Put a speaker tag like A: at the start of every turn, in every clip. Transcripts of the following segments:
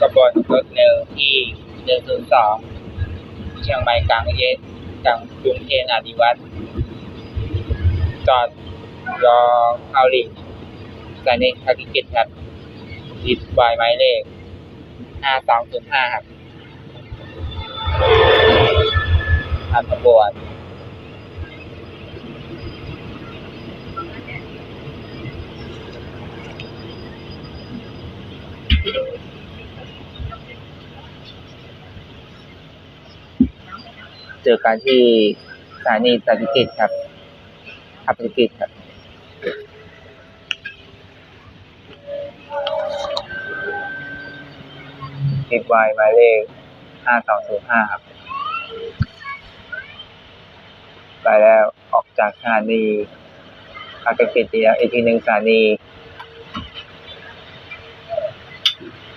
A: ขบวนรถเร็วที่หนึ่งศูนย์สองเชียงใหม่กลางเย็นกลางกรุงเทพอธิวัตรจอดรอเข้าลีกสถานีภารกิจครับดิสบายหมายเลขห้าสองศูนย์ห้าครับขบวน เจอกันที่สถานีสถิกิจครับอัปกิจครับติดไวหมายเลขห้าสองศูนย์ห้าครับ ไปแล้วออกจากสถานีอัปกิจอีกทีหนึ่งสถานี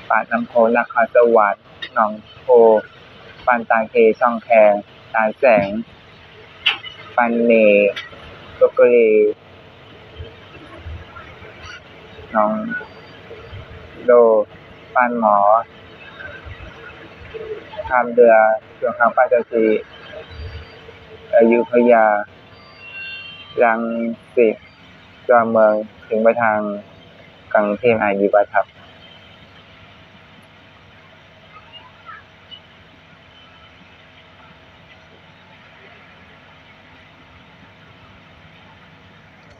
A: ปากน้ำโพนครสวรรค์หนองโพ ปันตาเคช่องแคงตาแสง ปันเนโลกเรน้องโดปันหมอข้ามเรือช่วงข้ามป้าเจ้าสีอายุพยาลังสิตจอมเมืองถึงไปทางกรุงเทพอายุบัตครับ ส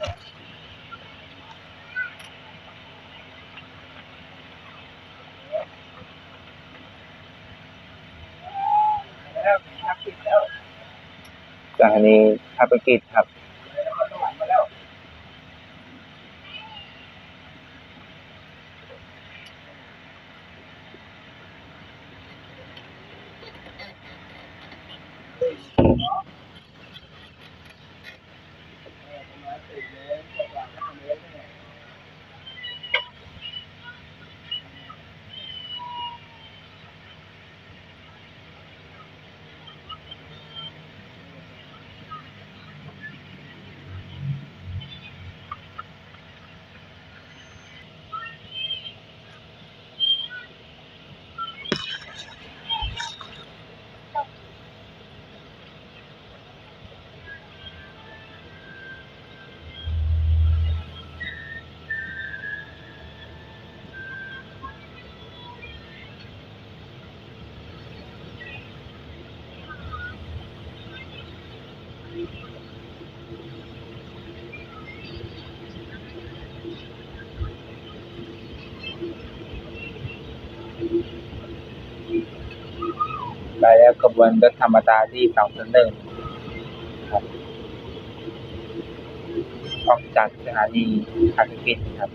A: ถานีทัพกิจครับไแล้วขบวนรถธรรมดาที่สองศูนย์หนึ่งออกจากสถานีอาทิกินครับ